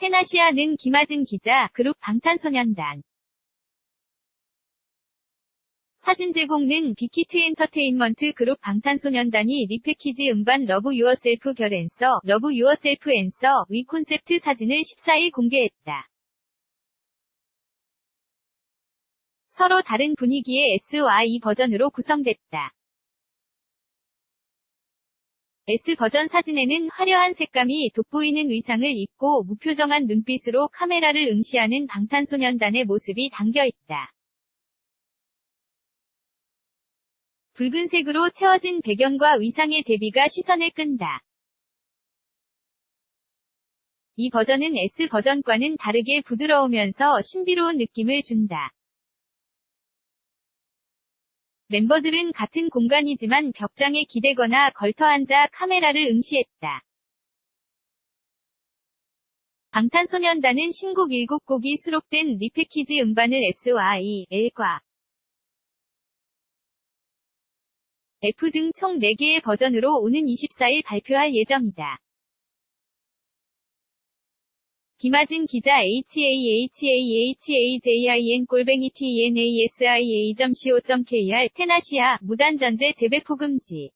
테나시아는 김하진 기자, 그룹 방탄소년단. 사진 제공은 빅히트 엔터테인먼트 그룹 방탄소년단이 리패키지 음반 러브 유어셀프 결 앤서, 러브 유어셀프 앤서 위 콘셉트 사진을 14일 공개했다. 서로 다른 분위기의 SY 버전으로 구성됐다. S 버전 사진에는 화려한 색감이 돋보이는 의상을 입고 무표정한 눈빛으로 카메라를 응시하는 방탄소년단의 모습이 담겨 있다. 붉은색으로 채워진 배경과 위상의 대비가 시선을 끈다. 이 버전은 S 버전과는 다르게 부드러우면서 신비로운 느낌을 준다. 멤버들은 같은 공간이지만 벽장에 기대거나 걸터앉아 카메라를 응시했다. 방탄소년단은 신곡 7곡이 수록된 리패키지 음반을 SY, L과 F 등 총 4개의 버전으로 오는 24일 발표할 예정이다. 김하진 기자 HAHAHAJIN 골뱅이 TNASIA.co.kr 테나시아 무단전제 재배포 금지